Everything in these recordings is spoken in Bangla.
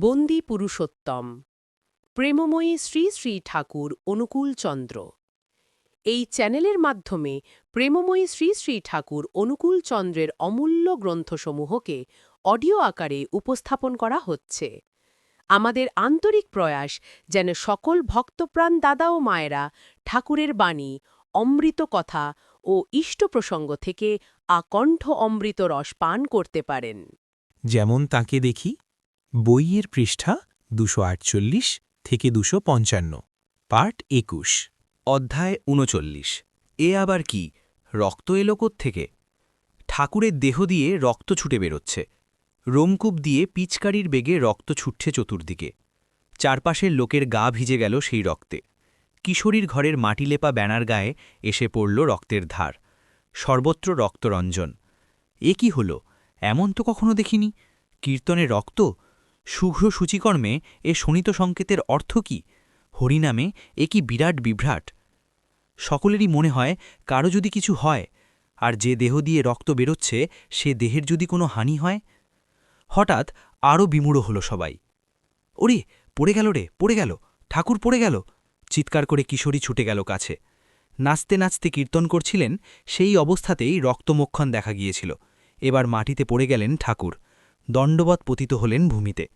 বন্দি পুরুষোত্তম। প্রেমময়ী শ্রী শ্রী ঠাকুর অনুকূল চন্দ্র। এই চ্যানেলের মাধ্যমে প্রেমময়ী শ্রী শ্রী ঠাকুর অনুকূল চন্দ্রের অমূল্য গ্রন্থসমূহকে অডিও আকারে উপস্থাপন করা হচ্ছে। আমাদের আন্তরিক প্রয়াস যেন সকল ভক্তপ্রাণ দাদা ও মায়েরা ঠাকুরের বাণী, অমৃত কথা ও ইষ্ট প্রসঙ্গ থেকে আকণ্ঠ অমৃত রস পান করতে পারেন। যেমন তাকে দেখি বইয়ের পৃষ্ঠা দুশো আটচল্লিশ থেকে দুশো পঞ্চান্ন, পার্ট একুশ, অধ্যায় উনচল্লিশ। এ আবার কি? রক্ত এলো থেকে ঠাকুরের দেহ দিয়ে রক্ত ছুটে বেরোচ্ছে। রোমকূপ দিয়ে পিচকারির বেগে রক্ত ছুটছে চতুর্দিকে। চারপাশের লোকের গা ভিজে গেল সেই রক্তে। কিশোরীর ঘরের মাটিলেপা ব্যানার গায়ে এসে পড়ল রক্তের ধার। সর্বত্র রক্তরঞ্জন। এ কি হল? এমন তো কখনো দেখিনি। কীর্তনে রক্ত? শুভ্র সূচিকর্মে এ শোণিত সংকেতের অর্থ কি? হরিনামে এ কি বিরাট বিভ্রাট? সকলেরই মনে হয় কারও যদি কিছু হয়, আর যে দেহ দিয়ে রক্ত বেরোচ্ছে, সে দেহের যদি কোনো হানি হয়? হঠাৎ আরও বিমূঢ় হল সবাই। ওরে, পড়ে গেল রে, পড়ে গেল, ঠাকুর পড়ে গেল। চিৎকার করে কিশোরী ছুটে গেল কাছে। নাচতে নাচতে কীর্তন করছিলেন, সেই অবস্থাতেই রক্তমক্ষণ দেখা গিয়েছিল। এবার মাটিতে পড়ে গেলেন ঠাকুর। দণ্ডবৎ পতিত হলেন ভূমিতে।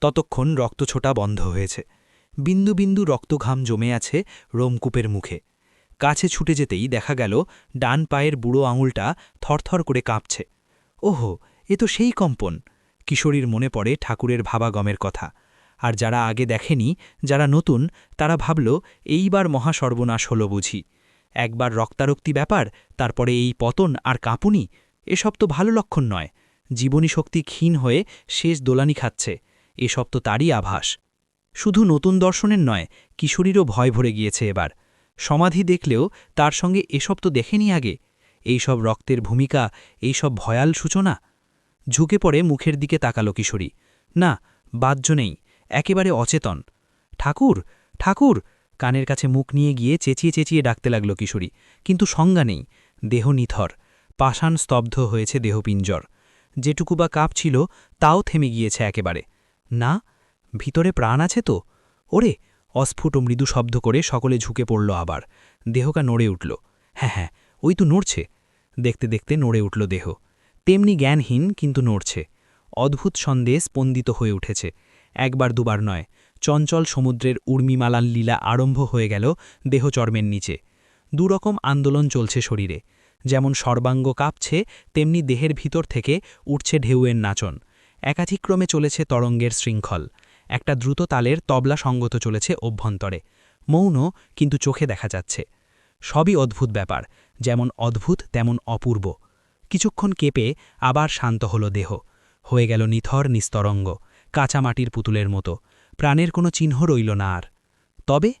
ততক্ষণ রক্তছোটা বন্ধ হয়েছে। বিন্দু বিন্দু রক্তঘাম জমে আছে রোমকূপের মুখে। কাছে ছুটে যেতেই দেখা গেল, ডান পায়ের বুড়ো আঙুলটা থরথর করে কাঁপছে। ওহো, এ তো সেই কম্পন। কিশোরীর মনে পড়ে ঠাকুরের ভাবাগমের কথা। আর যারা আগে দেখেনি, যারা নতুন, তারা ভাবল, এইবার মহাসর্বনাশ হল বুঝি। একবার রক্তারক্তি ব্যাপার, তারপরে এই পতন আর কাঁপুনি, এসব তো ভালো লক্ষণ নয়। জীবনী শক্তি ক্ষীণ হয়ে শেষ দোলানি খাচ্ছে। এসব তো তারই আভাস। শুধু নতুন দর্শনের নয়, কিশোরীরও ভয় ভরে গিয়েছে এবার। সমাধি দেখলেও তার সঙ্গে এসব তো দেখেনি আগে। এইসব রক্তের ভূমিকা এইসব ভয়াল সূচনা। ঝুঁকে পড়ে মুখের দিকে তাকালো কিশোরী। না, বাহ্য নেই, একেবারে অচেতন। ঠাকুর ঠাকুর! কানের কাছে মুখ নিয়ে গিয়ে চেঁচিয়ে চেঁচিয়ে ডাকতে লাগল কিশোরী। কিন্তু সংজ্ঞা নেই, দেহ নিথর। পাষাণ স্তব্ধ হয়েছে দেহপিঞ্জর। যেটুকু বা কাপ ছিল, তাও থেমে গিয়েছে একেবারে। না, ভিতরে প্রাণ আছে তো? ওরে, অস্ফুট মৃদু শব্দ করে সকলে ঝুঁকে পড়ল আবার। দেহকা নড়ে উঠল। হ্যাঁ হ্যাঁ ওই তো নড়ছে। দেখতে দেখতে নড়ে উঠল দেহ। তেমনি জ্ঞানহীন, কিন্তু নড়ছে। অদ্ভুত সন্দেহ স্পন্দিত হয়ে উঠেছে। একবার দুবার নয়, চঞ্চল সমুদ্রের উর্মিমালান লীলা আরম্ভ হয়ে গেল দেহচর্মের নিচে। দুরকম আন্দোলন চলছে শরীরে। যেমন সর্বাঙ্গ কাঁপছে, তেমনি দেহের ভিতর থেকে উঠছে ঢেউয়ের নাচন। একাধিক্রমে চলেছে তরঙ্গের শৃঙ্খল। একটা দ্রুত তালের তবলা সঙ্গত চলেছে অভ্যন্তরে। মৌন, কিন্তু চোখে দেখা যাচ্ছে। সবই অদ্ভুত ব্যাপার। যেমন অদ্ভুত, তেমন অপূর্ব। কিছুক্ষণ কেঁপে আবার শান্ত হল দেহ। হয়ে গেল নিথর নিস্তরঙ্গ কাঁচামাটির পুতুলের মতো। প্রাণের কোনো চিহ্ন রইল না আর। তবে?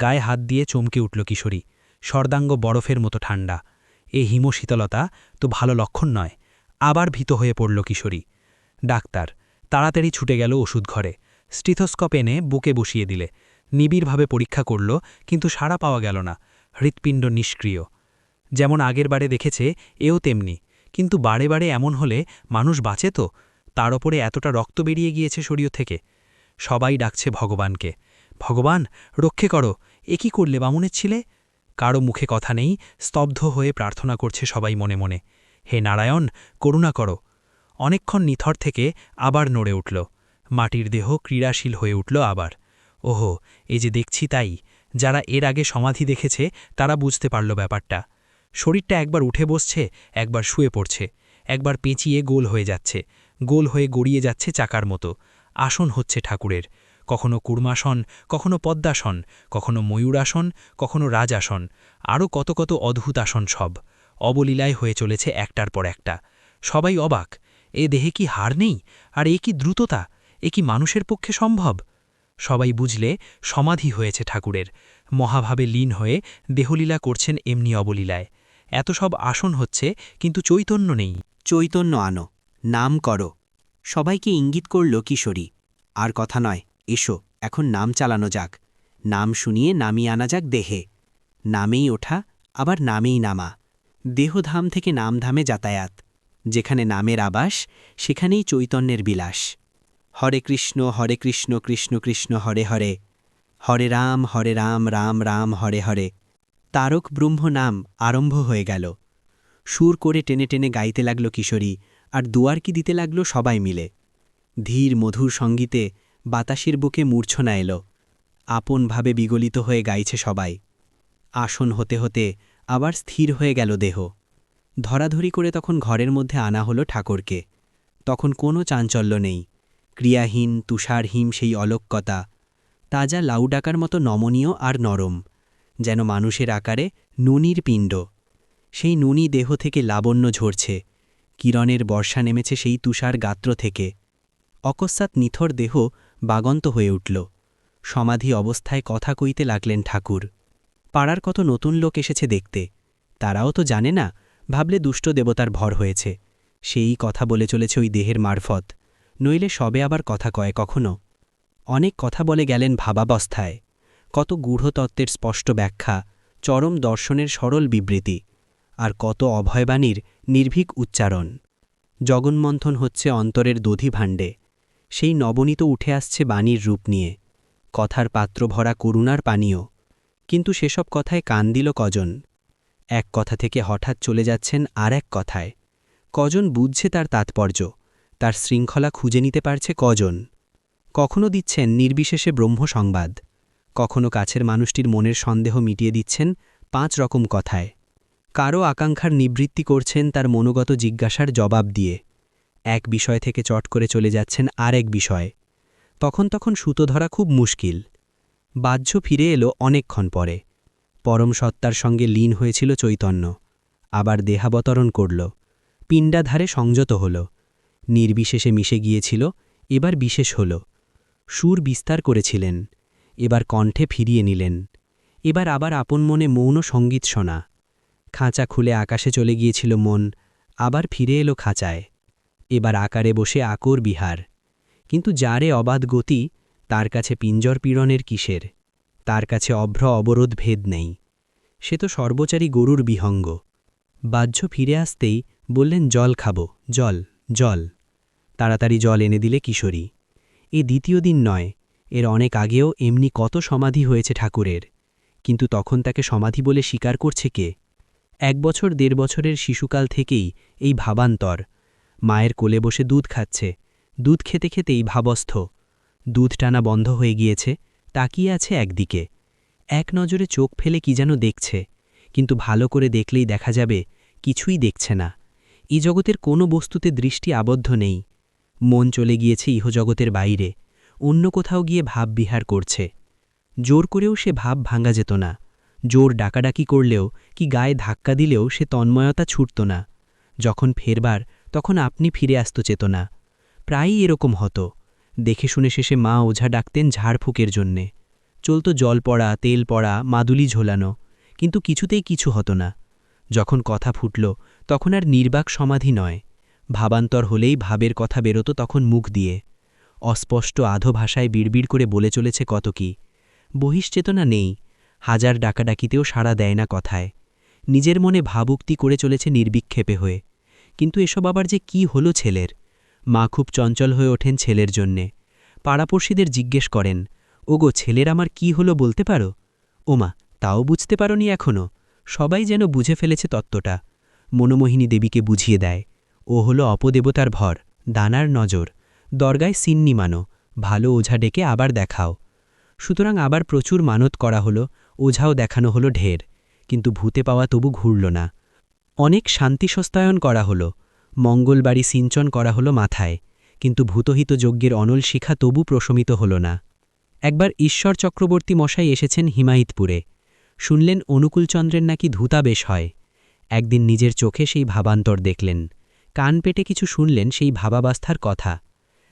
গায়ে হাত দিয়ে চমকে উঠল কিশোরী। সর্দাঙ্গ বরফের মতো ঠান্ডা এ হিমশীতলতা তো ভালো লক্ষণ নয়। আবার ভীত হয়ে পড়ল কিশোরী। ডাক্তার, তাড়াতাড়ি ছুটে গেল ওষুধ ঘরে। স্টিথোস্কোপ এনে বুকে বসিয়ে দিলে। নিবিড়ভাবে পরীক্ষা করল, কিন্তু সাড়া পাওয়া গেল না। হৃৎপিণ্ড নিষ্ক্রিয়। যেমন আগের বারে দেখেছে, এও তেমনি। কিন্তু বারে বারে এমন হলে মানুষ বাঁচে তো? তার ওপরে এতটা রক্ত বেরিয়ে গিয়েছে শরীর থেকে। সবাই ডাকছে ভগবানকে। ভগবান, রক্ষে করো। এ কি করলে বামুনের ছিলে? কারও মুখে কথা নেই, স্তব্ধ হয়ে প্রার্থনা করছে সবাই মনে মনে। হে নারায়ণ, করুণা করো। অনেকক্ষণ নিথর থেকে আবার নড়ে উঠল। মাটির দেহ ক্রীড়াশীল হয়ে উঠল আবার। ওহো, এ যে দেখছি তাই। যারা এর আগে সমাধি দেখেছে, তারা বুঝতে পারল ব্যাপারটা। শরীরটা একবার উঠে বসছে, একবার শুয়ে পড়ছে। একবার পেঁচিয়ে গোল হয়ে যাচ্ছে। গোল হয়ে গড়িয়ে যাচ্ছে চাকার মতো। আসন হচ্ছে ঠাকুরের। কখনো কুর্মাসন কখনো পদ্মাসন, কখনো ময়ূরাসন, কখনো রাজাসন, আরও কত কত অদ্ভুত আসন সব। অবলীলায় হয়ে চলেছে একটার পর একটা। সবাই অবাক, এ দেহে কি হার নেই, আর এ কি দ্রুততা, এ কি মানুষের পক্ষে সম্ভব? সবাই বুঝলে সমাধি হয়েছে ঠাকুরের। মহাভাবে লীন হয়ে দেহলীলা করছেন এমনি অবলীলায়। এত সব আসন হচ্ছে, কিন্তু চৈতন্য নেই। চৈতন্য আনো, নাম করো। সবাইকে ইঙ্গিত করল কিশোরী। আর কথা নয় এসো, এখন নাম চালানো যাক। নাম শুনিয়ে নামিয়ে আনা যাক দেহে। নামেই ওঠা, আবার নামেই নামা। দেহধাম থেকে নামধামে যাতায়াত। যেখানে নামের আবাস, সেখানেই চৈতন্যের বিলাস। হরে কৃষ্ণ হরে কৃষ্ণ কৃষ্ণ কৃষ্ণ, হরে হরে। হরে রাম হরে রাম রাম রাম, হরে হরে। তারক ব্রহ্ম নাম আরম্ভ হয়ে গেল। সুর করে টেনে টেনে গাইতে লাগল কিশোরী, আর দুয়ার কি দিতে লাগল সবাই মিলে। ধীর মধুর সঙ্গীতে বাতাসের বুকে মূর্ছনা এলো। আপনভাবে বিগলিত হয়ে গাইছে সবাই। আসন হতে হতে আবার স্থির হয়ে গেল দেহ। ধরাধরি করে তখন ঘরের মধ্যে আনা হলো ঠাকুরকে। তখন কোনো চাঞ্চল্য নেই। ক্রিয়াহীন, তুষারহীন সেই অলক্যতা তাজা লাউ ডাকার মতো নমনীয় আর নরম। যেন মানুষের আকারে নুনির পিণ্ড। সেই নুনি দেহ থেকে লাবণ্য ঝরছে। কিরণের বর্ষা নেমেছে সেই তুষার গাত্র থেকে। অকস্মাৎ নিথর দেহ বাগন্ত হয়ে উঠল। সমাধি অবস্থায় কথা কইতে লাগলেন ঠাকুর। পাড়ার কত নতুন লোক এসেছে দেখতে। তারাও তো জানে না, ভাবলে দুষ্ট দেবতার ভর হয়েছে। সেই কথা বলে চলেছে ওই দেহের মারফত। নইলে সবে আবার কথা কয় কখনো। অনেক কথা বলে গেলেন ভাবাবস্থায়। কত গূঢ়তত্ত্বের স্পষ্ট ব্যাখ্যা, চরম দর্শনের সরল বিবৃতি, আর কত অভয়বাণীর নির্ভীক উচ্চারণ। জগন্মন্থন হচ্ছে অন্তরের দধি ভাণ্ডে সেই নবনীত উঠে আসছে বাণীর রূপ নিয়ে। কথার পাত্র ভরা করুণার পানীয়। কিন্তু সেসব কথায় কান দিল কজন। এক কথা থেকে হঠাৎ চলে যাচ্ছেন আর এক কথায়। কজন বুঝছে তার তাৎপর্য, তার শৃঙ্খলা খুঁজে নিতে পারছে কজন। কখনো দিচ্ছেন নির্বিশেষে ব্রহ্ম সংবাদ। কখনো কাছের মানুষটির মনের সন্দেহ মিটিয়ে দিচ্ছেন পাঁচ রকম কথায়। কারও আকাঙ্ক্ষার নিবৃত্তি করছেন তার মনোগত জিজ্ঞাসার জবাব দিয়ে। এক বিষয় থেকে চট করে চলে যাচ্ছেন আর এক বিষয়। তখন তখন সুতো ধরা খুব মুশকিল। বাহ্য ফিরে এলো অনেকক্ষণ পরে। পরম সত্তার সঙ্গে লীন হয়েছিল চৈতন্য। আবার দেহাবতরণ করল। পিণ্ডাধারে সংযত হল। নির্বিশেষে মিশে গিয়েছিল, এবার বিশেষ হল। সুর বিস্তার করেছিলেন। এবার কণ্ঠে ফিরিয়ে নিলেন। এবার আবার আপন মনে মৌন সংগীত শোনা। খাঁচা খুলে আকাশে চলে গিয়েছিল মন। আবার ফিরে এলো খাঁচায়। এবার আকারে বসে আকর বিহার। কিন্তু যারে অবাধ গতি, তার কাছে পিঞ্জর পীড়নের কিসের? তার কাছে অভ্র অবরোধ ভেদ নেই। সে তো সর্বচারী গরুর বিহঙ্গ। বাহ্য ফিরে আসতেই বললেন, জল খাব, জল জল। তাড়াতাড়ি জল এনে দিলে কিশোরী। এ দ্বিতীয় দিন নয়, এর অনেক আগেও এমনি কত সমাধি হয়েছে ঠাকুরের। কিন্তু তখন তাকে সমাধি বলে স্বীকার করছে কে? এক বছর দেড় বছরের শিশুকাল থেকেই এই ভাবান্তর মায়ের কোলে বসে দুধ খাচ্ছে। দুধ খেতে খেতেই ভাবস্থ। দুধ টানা বন্ধ হয়ে গিয়েছে, তাকিয়ে আছে একদিকে। এক নজরে চোখ ফেলে কি যেন দেখছে, কিন্তু ভালো করে দেখলেই দেখা যাবে কিছুই দেখছে না। এই জগতের কোনো বস্তুতে দৃষ্টি আবদ্ধ নেই। মন চলে গিয়েছে ইহজগতের বাইরে, অন্য কোথাও গিয়ে ভাব বিহার করছে। জোর করেও সে ভাব ভাঙা যেত না। জোর ডাকাডাকি করলেও, কি গায়ে ধাক্কা দিলেও সে তন্ময়তা ছুটত না। যখন ফেরবার তখন আপনি ফিরে আসত চেতনা। প্রায়ই এরকম হতো। দেখে শুনে শেষে মা ওঝা ডাকতেন ঝাড়ফুঁকের জন্যে। চলত জল পড়া, তেল পড়া, মাদুলি ঝোলানো, কিন্তু কিছুতেই কিছু হতো না। যখন কথা ফুটল, তখন আর নির্বাক সমাধি নয়। ভাবান্তর হলেই ভাবের কথা বেরোতো তখন মুখ দিয়ে। অস্পষ্ট আধো ভাষায় বিড়বিড় করে বলে চলেছে কত কি। বহিশ্চেতনা নেই। হাজার ডাকাডাকিতেও সাড়া দেয় না কথায়। নিজের মনে ভাবুক্তি করে চলেছে নির্বিক্ষেপে হয়ে। কিন্তু এসব আবার যে কি হলো ছেলের? মা খুব চঞ্চল হয়ে ওঠেন ছেলের জন্যে। পাড়াপড়শিদের জিজ্ঞেস করেন, ওগো, ছেলের আমার কি হলো বলতে পারো? ওমা, তাও বুঝতে পারোনি এখনও সবাই যেন বুঝে ফেলেছে তত্ত্বটা। মনোমোহিনী দেবীকে বুঝিয়ে দেয়, ও হলো অপদেবতার ভর, দানার নজর। দরগায় সিন্নি মানো, ভালো ওঝা ডেকে আবার দেখাও। সুতরাং আবার প্রচুর মানত করা হলো, ওঝাও দেখানো হলো ঢের। কিন্তু ভূতে পাওয়া তবু ঘুরল না। অনেক শান্তি সস্তায়ন করা হলো মঙ্গলবাড়ি সিঞ্চন করা হলো মাথায়, কিন্তু ভূতহিত যজ্ঞের অনল শিখা তবু প্রশমিত হল না। একবার ঈশ্বর চক্রবর্তী মশাই এসেছেন হিমায়িতপুরে। শুনলেন অনুকূলচন্দ্রের নাকি ধূতাবেশ হয়। একদিন নিজের চোখে সেই ভাবান্তর দেখলেন। কান পেটে কিছু শুনলেন সেই ভাবাবাস্থার কথা।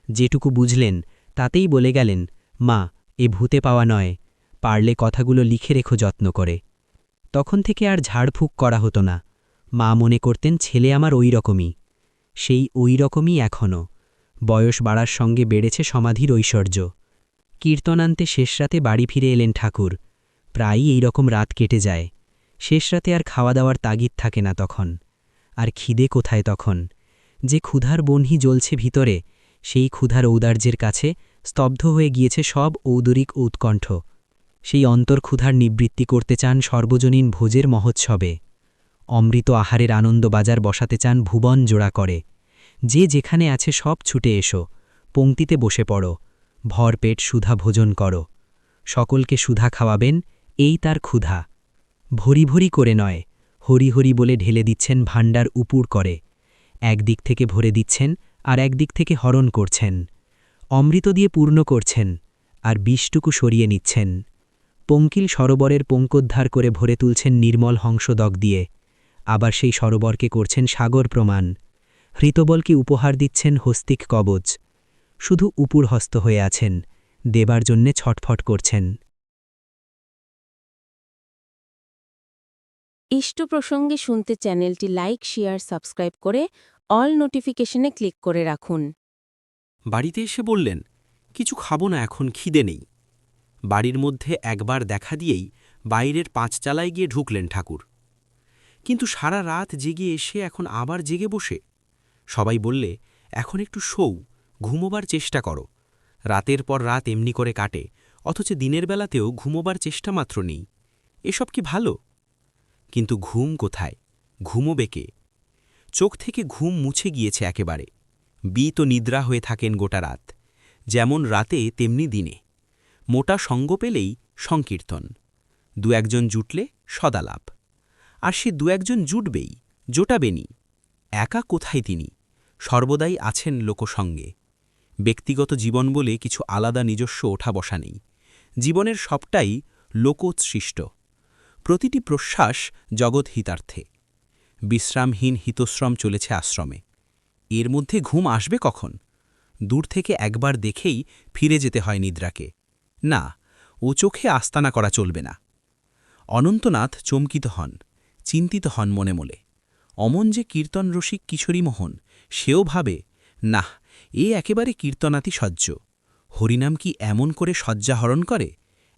যেটুকু বুঝলেন, তাতেই বলে গেলেন, মা, এ ভূতে পাওয়া নয়। পারলে কথাগুলো লিখে রেখো যত্ন করে। তখন থেকে আর ঝাড়ফুঁক করা হতো না। মা মনে করতেন ছেলে আমার ওই রকমই সেই ওই রকমই এখনও বয়স বাড়ার সঙ্গে বেড়েছে সমাধির ঐশ্বর্য। কীর্তনান্তে শেষ রাতে বাড়ি ফিরে এলেন ঠাকুর। প্রায়ই এই রকম রাত কেটে যায়। শেষ রাতে আর খাওয়া দাওয়ার তাগিদ থাকে না তখন। আর খিদে কোথায় তখন? যে ক্ষুধার বনহি জ্বলছে ভিতরে, সেই ক্ষুধার ঔদার্যের কাছে স্তব্ধ হয়ে গিয়েছে সব ঔদরিক উৎকণ্ঠ। সেই অন্তর্ক্ষুধার নিবৃত্তি করতে চান সর্বজনীন ভোজের মহোৎসবে। অমৃত আহারের আনন্দবাজার বসাতে চান ভুবন জোড়া করে। যে যেখানে আছে সব ছুটে এসো পংক্তিতে বসে পড়ো ভরপেট সুধা ভোজন করো। সকলকে সুধা খাওয়াবেন, এই তার ক্ষুধা। ভরি ভরি করে নয়, হরি হরি বলে ঢেলে দিচ্ছেন ভাণ্ডার উপুর করে। একদিক থেকে ভরে দিচ্ছেন, আর একদিক থেকে হরণ করছেন। অমৃত দিয়ে পূর্ণ করছেন, আর বিষটুকু সরিয়ে নিচ্ছেন। পঙ্কিল সরোবরের পঙ্কোদ্ধার করে ভরে তুলছেন নির্মল হংসদক দিয়ে। আবার সেই সরোবরকে করছেন সাগর প্রমাণ। হৃতবলকে উপহার দিচ্ছেন হস্তিক কবচ? শুধু উপুর হস্ত হয়ে আছেন দেবার জন্যে ছটফট করছেন। ইষ্ট প্রসঙ্গে শুনতে চ্যানেলটি লাইক শেয়ার সাবস্ক্রাইব করে অল নোটিফিকেশনে ক্লিক করে রাখুন। বাড়িতে এসে বললেন কিছু খাব না এখন খিদে নেই। বাড়ির মধ্যে একবার দেখা দিয়েই বাইরের পাঁচচালায় গিয়ে ঢুকলেন ঠাকুর। কিন্তু সারা রাত জেগে এসে এখন আবার জেগে বসে। সবাই বললে, এখন একটু শৌ ঘুমোবার চেষ্টা করো। রাতের পর রাত এমনি করে কাটে, অথচ দিনের বেলাতেও ঘুমোবার চেষ্টা মাত্র নেই। এসব কি ভালো? কিন্তু ঘুম কোথায়? ঘুমোবে কে? চোখ থেকে ঘুম মুছে গিয়েছে একেবারে। বি তো নিদ্রা হয়ে থাকেন গোটা রাত, যেমন রাতে তেমনি দিনে। মোটা সঙ্গ পেলেই সংকীর্তন। দু একজন জুটলে সদালাপ আর সে দু একজন জুটবেই, জোটাবেনি। একা কোথায় তিনি? সর্বদাই আছেন লোকসঙ্গে। ব্যক্তিগত জীবন বলে কিছু আলাদা নিজস্ব ওঠা বসা নেই। জীবনের সবটাই লোকোৎসৃষ্ট। প্রতিটি প্রশ্বাস জগৎ হিতার্থে। বিশ্রামহীন হিতশ্রম চলেছে আশ্রমে। এর মধ্যে ঘুম আসবে কখন? দূর থেকে একবার দেখেই ফিরে যেতে হয় নিদ্রাকে। না, ও চোখে আস্তানা করা চলবে না। অনন্তনাথ চমকিত হন। চিন্তিত হন মনে মনে। অমন যে কীর্তন রসিক কিশোরী মোহন, সেও ভাবে না এ একেবারে কীর্তনাতি সহ্য। হরিনাম কি এমন করে শয্যাহরণ করে?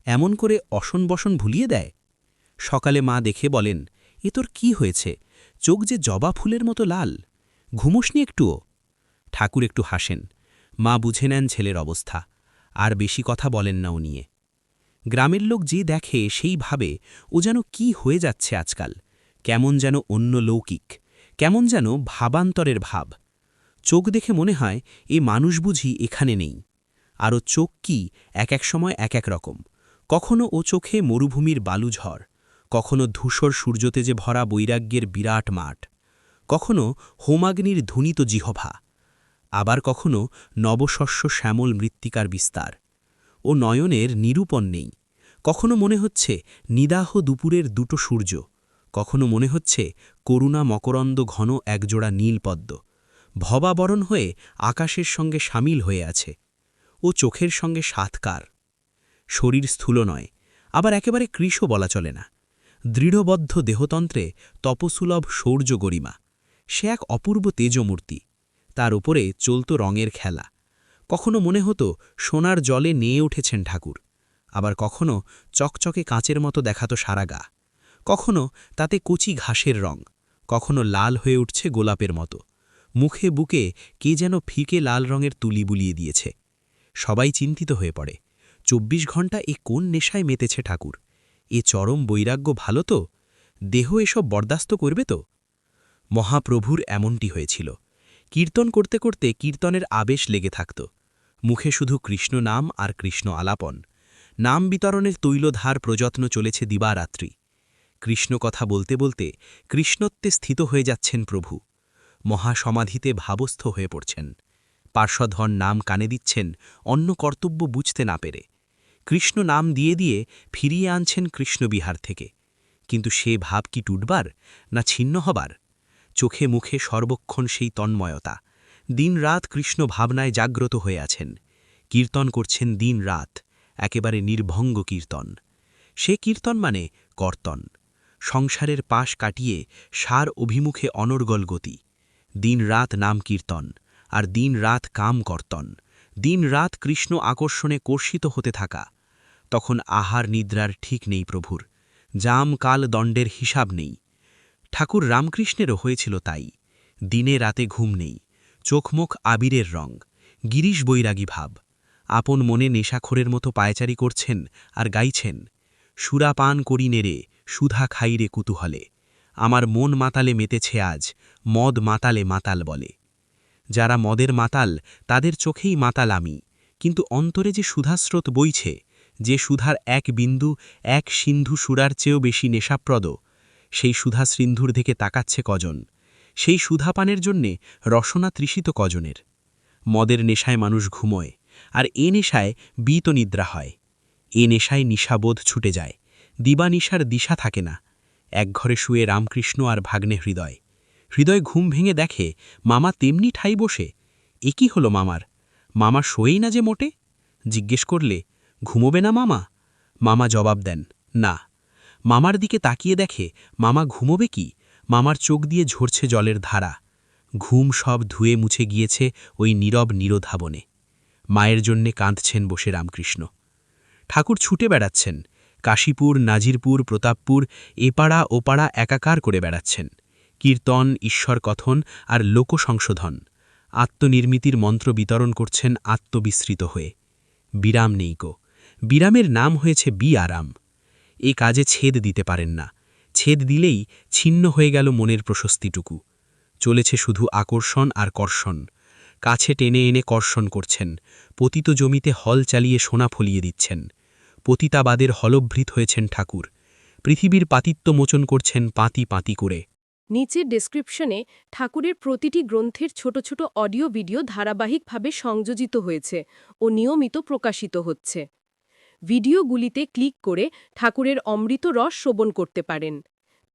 এমন করে অসন বসন ভুলিয়ে দেয়? সকালে মা দেখে বলেন, এ তোর কি হয়েছে? চোখ যে জবা ফুলের মতো লাল। ঘুমোসনি একটুও? ঠাকুর একটু হাসেন, মা বুঝে নেন ছেলের অবস্থা। আর বেশি কথা বলেন না ও নিয়ে গ্রামের লোক যে দেখে সেই ভাবে, ও যেন কি হয়ে যাচ্ছে আজকাল। কেমন যেন অন্য লৌকিক, কেমন যেন ভাবান্তরের ভাব। চোখ দেখে মনে হয়, এ মানুষ বুঝি এখানে নেই। আরও চোখ কি এক এক সময় এক এক রকম। কখনো ও চোখে মরুভূমির বালুঝড়, কখনো ধূসর সূর্যতেজে ভরা বৈরাগ্যের বিরাট মাঠ, কখনো হোমাগ্নির ধুনিত জিহভা আবার কখনো নবশস্য শ্যামল মৃত্তিকার বিস্তার। ও নয়নের নিরূপণ নেই। কখনো মনে হচ্ছে নিদাহ দুপুরের দুটো সূর্য কখনো মনে হচ্ছে করুণা মকরন্দ ঘন একজোড়া নীলপদ্ম ভবাবরণ হয়ে আকাশের সঙ্গে সামিল হয়ে আছে। ও চোখের সঙ্গে সাতকার। শরীর স্থূল নয়, আবার একেবারে কৃষ বলা চলে না। দৃঢ়বদ্ধ দেহতন্ত্রে তপসুলভ শৌর্য গরিমা। সে এক অপূর্ব তেজমূর্তি। তার উপরে চলত রঙের খেলা। কখনো মনে হতো সোনার জলে নিয়ে উঠেছেন ঠাকুর। আবার কখনো চকচকে কাঁচের মতো দেখাতো সারা গা। কখনো তাতে কচি ঘাসের রং, কখনো লাল হয়ে উঠছে গোলাপের মতো। মুখে বুকে কে যেন ফিকে লাল রঙের তুলি বুলিয়ে দিয়েছে। সবাই চিন্তিত হয়ে পড়ে। চব্বিশ ঘণ্টা এ কোন নেশায় মেতেছে ঠাকুর? এ চরম বৈরাগ্য ভালো তো? দেহ এসব বরদাস্ত করবে তো? মহাপ্রভুর এমনটি হয়েছিল। কীর্তন করতে করতে কীর্তনের আবেশ লেগে থাকত। মুখে শুধু কৃষ্ণ নাম আর কৃষ্ণ আলাপন নাম বিতরণের তৈলধার প্রযত্ন চলেছে দিবারাত্রি। কৃষ্ণ কথা বলতে বলতে কৃষ্ণত্বে স্থিত হয়ে যাচ্ছেন প্রভু। মহাসমাধিতে ভাবস্থ হয়ে পড়ছেন। পার্শ্বধন নাম কানে দিচ্ছেন, অন্য কর্তব্য বুঝতে না পেরে। কৃষ্ণ নাম দিয়ে দিয়ে ফিরিয়ে আনছেন কৃষ্ণবিহার থেকে। কিন্তু সে ভাব কি টুটবার, না ছিন্ন হবার? চোখে মুখে সর্বক্ষণ সেই তন্ময়তা। দিনরাত কৃষ্ণ ভাবনায় জাগ্রত হয়ে আছেন। কীর্তন করছেন দিন রাত একেবারে নির্ভঙ্গ কীর্তন। সে কীর্তন মানে কর্তন। সংসারের পাশ কাটিয়ে সার অভিমুখে অনর্গল গতি। দিন রাত নাম কীর্তন, আর দিন রাত কাম কর্তন। দিন রাত কৃষ্ণ আকর্ষণে কর্ষিত হতে থাকা। তখন আহার নিদ্রার ঠিক নেই প্রভুর, জাম কাল দণ্ডের হিসাব নেই। ঠাকুর রামকৃষ্ণেরও হয়েছিল তাই, দিনে রাতে ঘুম নেই, চোখমুখ আবিরের রং, গিরিশ বৈরাগী ভাব। আপন মনে নেশাখোরের মতো পায়চারি করছেন আর গাইছেন সুরা পান করি নেরে সুধা খাইরে কুতূহলে, আমার মন মাতালে মেতেছে আজ, মদ মাতালে মাতাল বলে। যারা মদের মাতাল, তাদের চোখেই মাতাল আমি। কিন্তু অন্তরে যে সুধাস্রোত বইছে, যে সুধার এক বিন্দু, এক সিন্ধু সুরার চেয়েও বেশি নেশাপ্রদ, সেই সুধা সিন্ধুর দিকে তাকাচ্ছে কজন? সেই সুধাপানের জন্যে রসনা তৃষিত কজনের? মদের নেশায় মানুষ ঘুমোয়, আর এ নেশায় বিত নিদ্রা হয়। এ নেশায় নিশাবোধ ছুটে যায়। দিবানিশার দিশা থাকে না। এক ঘরে শুয়ে রামকৃষ্ণ আর ভাগ্নে হৃদয়। হৃদয় ঘুম ভেঙে দেখে, মামা তেমনি ঠাই বসে। এ কি হলো মামার? মামা শোয়েই না যে মোটে? জিজ্ঞেস করলে, ঘুমোবে না মামা? মামা জবাব দেন, না। মামার দিকে তাকিয়ে দেখে, মামা ঘুমোবে কি? মামার চোখ দিয়ে ঝরছে জলের ধারা। ঘুম সব ধুয়ে মুছে গিয়েছে ওই নীরব নিরোধাবনে। মায়ের জন্যে কাঁদছেন বসে রামকৃষ্ণ। ঠাকুর ছুটে বেড়াচ্ছেন। কাশীপুর, নাজিরপুর, প্রতাপপুর, এপাড়া ওপাড়া একাকার করে বেড়াচ্ছেন। কীর্তন ঈশ্বর কথন আর লোকসংশোধন। আত্মনির্মিতির মন্ত্র বিতরণ করছেন আত্মবিস্মৃত হয়ে। বিরাম নেইকো বিরামের নাম হয়েছে বি আরাম। এ কাজে ছেদ দিতে পারেন না। ছেদ দিলেই ছিন্ন হয়ে গেল মনের প্রশস্তিটুকু। চলেছে শুধু আকর্ষণ আর কর্ষণ। কাছে টেনে এনে কর্ষণ করছেন। পতিত জমিতে হল চালিয়ে সোনা ফলিয়ে দিচ্ছেন। পতিতাবাদের হলভৃত হয়েছেন ঠাকুর। পৃথিবীর পাতিত্ব মোচন করছেন পাতি পাতি করে। নিচের ডেসক্রিপশনে ঠাকুরের প্রতিটি গ্রন্থের ছোট ছোট অডিও ভিডিও ধারাবাহিকভাবে সংযোজিত হয়েছে ও নিয়মিত প্রকাশিত হচ্ছে। ভিডিওগুলিতে ক্লিক করে ঠাকুরের অমৃত রস শ্রবণ করতে পারেন।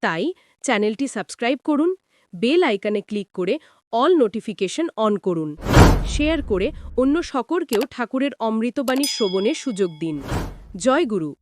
তাই চ্যানেলটি সাবস্ক্রাইব করুন, বেল আইকনে ক্লিক করে অল নোটিফিকেশন অন করুন। শেয়ার করে অন্য সকলকেও ঠাকুরের অমৃতবাণী শ্রবণের সুযোগ দিন। জয় গুরু।